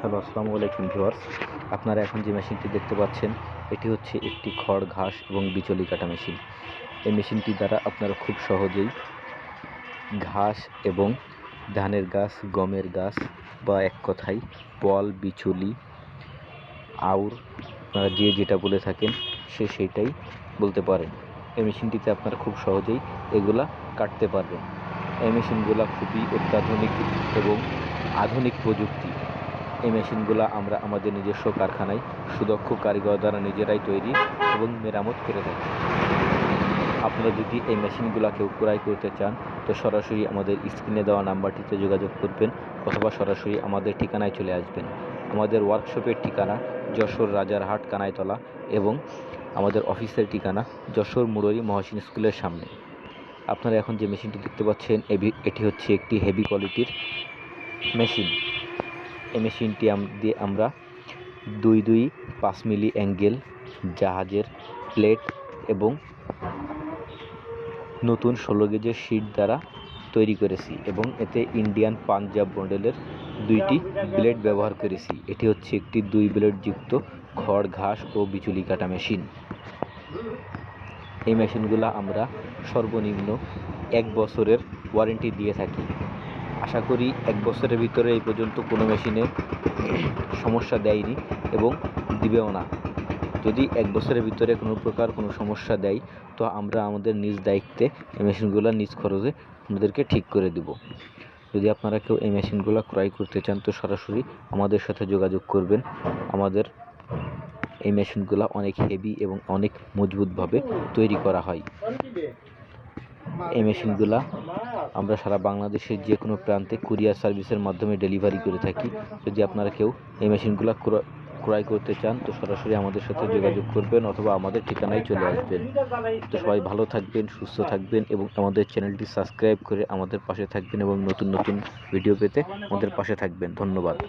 Hello, আসসালামু আলাইকুম viewers. আপনারা এখন যে মেশিনটি দেখতে পাচ্ছেন, এটি হচ্ছে একটি খড়, ঘাস এবং বিচলি কাটা মেশিন। এই মেশিনটি দ্বারা আপনারা খুব সহজেই ঘাস এবং ধানের গাছ, গমের গাছ বা এক কথায় পল, বিচলি, আউর, আপনারা যে যেটা বলে থাকেন, সে সেইটাই বলতে পারেন। এই মেশিনটিতে আপনারা খুব সহজেই এগুলা কাটতে পারবেন। এই মেশিনগুলা খুবই অত্যাধুনিক এবং আধুনিক প্রযুক্তি। এই মেশিনগুলো আমরা আমাদের নিজস্ব কারখানায় সুদক্ষ কারিগর দ্বারা নিজেরাই তৈরি এবং মেরামত করে থাকি। আপনারা যদি এই মেশিনগুলো কেউ ক্রয় করতে চান, তো সরাসরি আমাদের স্ক্রিনে দেওয়া নাম্বারটিতে যোগাযোগ করবেন অথবা সরাসরি আমাদের ঠিকানায় চলে আসবেন। আমাদের ওয়ার্কশপের ঠিকানা যশোর রাজারহাট কানাইতলা এবং আমাদের অফিসের ঠিকানা যশোর মুরলী মহসিন স্কুলের সামনে। আপনারা এখন যে মেশিনটি দেখতে পাচ্ছেন এটি হচ্ছে একটি হেভি কোয়ালিটির মেশিন। এই মেশিনটি দিয়ে আমরা দুই দুই পাঁচ মিলি অ্যাঙ্গেল জাহাজের প্লেট এবং নতুন ষোলো গেজের শিট দ্বারা তৈরি করেছি এবং এতে ইন্ডিয়ান পাঞ্জাব মডেলের দুইটি ব্লেড ব্যবহার করেছি। এটি হচ্ছে একটি দুই ব্লেড যুক্ত খড়, ঘাস ও বিচুলি কাটা মেশিন। এই মেশিনগুলো আমরা সর্বনিম্ন এক বছরের ওয়ারেন্টি দিয়ে থাকি। আশা করি এক বছরের ভিতরে এই পর্যন্ত কোনো মেশিনে সমস্যা দেয়নি এবং দিবেও না। যদি এক বছরের ভিতরে কোনো প্রকার কোনো সমস্যা দেয়, তো আমরা আমাদের নিজ দায়িত্বে এই মেশিনগুলো নিজ খরচে আপনাদেরকে ঠিক করে দিব। যদি আপনারা কেউ এই মেশিনগুলো ক্রয় করতে চান, তো সরাসরি আমাদের সাথে যোগাযোগ করবেন। আমাদের এই মেশিনগুলো অনেক হেভি এবং অনেক মজবুতভাবে তৈরি করা হয়। এই মেশিনগুলা আমরা সারা বাংলাদেশের যে কোনো প্রান্তে কুরিয়ার সার্ভিসের মাধ্যমে ডেলিভারি করে থাকি। যদি আপনারা কেউ এই মেশিনগুলো ক্রয় করতে চান, তো সরাসরি আমাদের সাথে যোগাযোগ করবেন অথবা আমাদের ঠিকানায় চলে আসবেন। তো সবাই ভালো থাকবেন, সুস্থ থাকবেন এবং আমাদের চ্যানেলটি সাবস্ক্রাইব করে আমাদের পাশে থাকবেন এবং নতুন নতুন ভিডিও পেতে আমাদের পাশে থাকবেন। ধন্যবাদ।